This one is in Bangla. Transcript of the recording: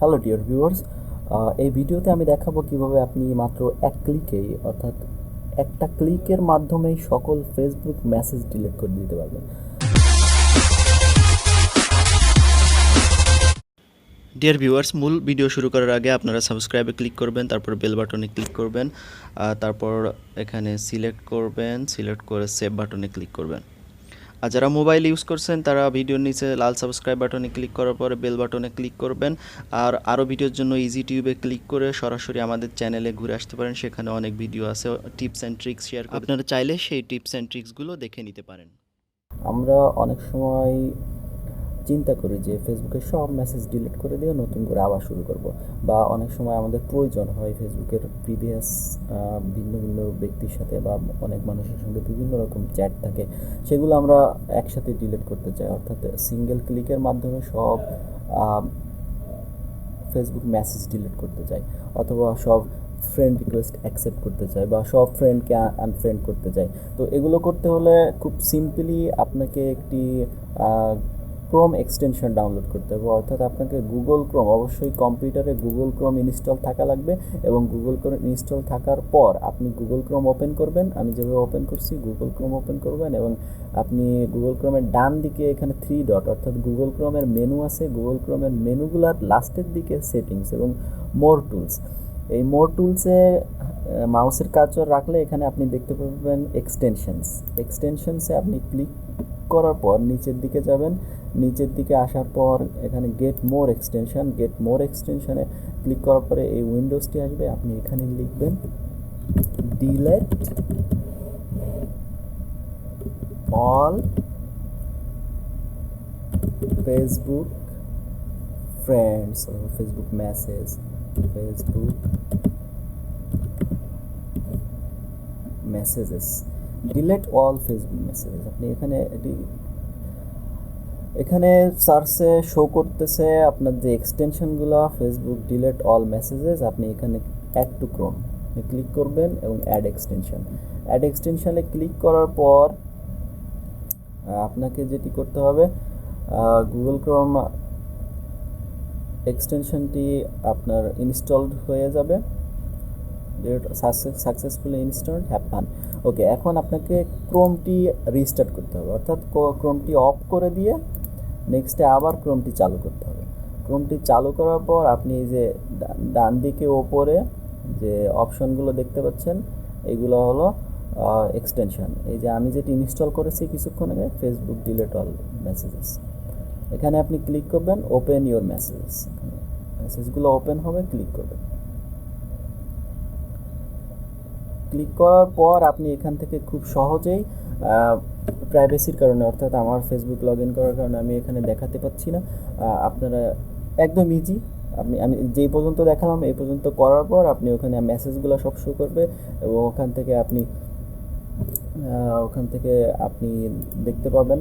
হ্যালো ডিয়ার ভিউয়ার্স এই ভিডিওতে আমি দেখাবো কীভাবে আপনি মাত্র এক ক্লিকেই, অর্থাৎ একটা ক্লিকের মাধ্যমেই সকল ফেসবুক মেসেজ ডিলিট করে দিতে পারবেন। ডিয়ার ভিউয়ার্স মূল ভিডিও শুরু করার আগে আপনারা সাবস্ক্রাইবে ক্লিক করবেন, তারপর বেল বাটনে ক্লিক করবেন তারপর এখানে সিলেক্ট করবেন সিলেক্ট করে সেভ বাটনে ক্লিক করবেন। আর যারা মোবাইল ইউজ করছেন, তারা ভিডিওর নিচে লাল সাবস্ক্রাইব বাটনে ক্লিক করার পরে বেল বাটনে ক্লিক করবেন। আর আরও ভিডিওর জন্য ইজি টিউবে ক্লিক করে সরাসরি আমাদের চ্যানেলে ঘুরে আসতে পারেন। সেখানে অনেক ভিডিও আছে, টিপস অ্যান্ড ট্রিক্স শেয়ার আপনারা চাইলে সেই টিপস অ্যান্ড ট্রিক্সগুলো দেখে নিতে পারেন। আমরা অনেক সময় চিন্তা করি যে ফেসবুকে সব মেসেজ ডিলিট করে দিয়ে নতুন করে আবার শুরু করব। বা অনেক সময় আমাদের প্রয়োজন হয় ফেসবুকের প্রিভিয়াস ভিন্ন ভিন্ন ব্যক্তির সাথে বা অনেক মানুষের সঙ্গে বিভিন্ন রকম চ্যাট থাকে, সেগুলো আমরা একসাথে ডিলিট করতে চাই। অর্থাৎ সিঙ্গেল ক্লিকের মাধ্যমে সব ফেসবুক মেসেজ ডিলিট করতে চাই অথবা সব ফ্রেন্ড রিকোয়েস্ট অ্যাকসেপ্ট করতে চাই বা সব ফ্রেন্ডকে আনফ্রেন্ড করতে চাই। তো এগুলো করতে হলে খুব সিম্পলি আপনাকে একটি ক্রোম এক্সটেনশন ডাউনলোড করতে হবে। অর্থাৎ আপনাকে গুগল ক্রোম অবশ্যই কম্পিউটারে গুগল ক্রোম ইনস্টল থাকা লাগবে এবং গুগল ক্রোম ইনস্টল থাকার পর আপনি গুগল ক্রোম ওপেন করবেন। আমি যেভাবে ওপেন করছি গুগল ক্রোম ওপেন করবেন এবং আপনি গুগল ক্রোমের ডান দিকে এখানে থ্রি ডট অর্থাৎ গুগল ক্রোমের মেনু আছে গুগল ক্রোমের মেনুগুলার লাস্টের দিকে সেটিংস এবং মোর টুলস এই মোর টুলসে মাউসের কাজর রাখলে এখানে আপনি দেখতে পাবেন এক্সটেনশনস এক্সটেনশনসে আপনি ক্লিক করার পর নিচের দিকে যাবেন। নিচের দিকে আসার পর এখানে get more extension get more এক্সটেনশনে click করার পরে এই উইন্ডোজটি আসবে। আপনি এখানে লিখবেন delete all Facebook friends Facebook message Facebook messages delete all Facebook messages. আপনি এখানে এটি এখানে সার্চে শো করতেছে আপনার যে এক্সটেনশনগুলো ফেসবুক ডিলেট অল মেসেজেস, আপনি এখানে অ্যাড টু ক্রোম ক্লিক করবেন এবং অ্যাড এক্সটেনশন অ্যাড এক্সটেনশনে ক্লিক করার পর আপনাকে যেটি করতে হবে গুগল ক্রোম এক্সটেনশনটি আপনার ইনস্টলড হয়ে যাবে। সাকসেসফুলি ইনস্টলড হ্যাপান ওকে এখন আপনাকে ক্রোমটি রিস্টার্ট করতে হবে। অর্থাৎ ক্রোমটি অফ করে দিয়ে নেক্সটে আবার ক্রোমটি চালু করতে হবে। ক্রোমটি চালু করার পর আপনি এই যে ডান দিকে ওপরে যে অপশনগুলো দেখতে পাচ্ছেন, এগুলো হলো এক্সটেনশন এই যে আমি যেটি ইনস্টল করেছি কিছুক্ষণ আগে ফেসবুক ডিলেট অল মেসেজেস এখানে আপনি ক্লিক করবেন ওপেন ইওর মেসেজেস মেসেজগুলো ওপেন হবে ক্লিক করবেন। ক্লিক করার পর আপনি এখান থেকে খুব সহজেই প্রাইভেসির কারণে, অর্থাৎ আমার ফেসবুক লগ ইন করার কারণে আমি এখানে দেখাতে পাচ্ছি না। আপনারা একদম ইজি আপনি, আমি যেই পর্যন্ত দেখালাম, এই পর্যন্ত করার পর আপনি ওখানে মেসেজগুলো সব শো করবে এবং ওখান থেকে আপনি ওখান থেকে আপনি দেখতে পাবেন।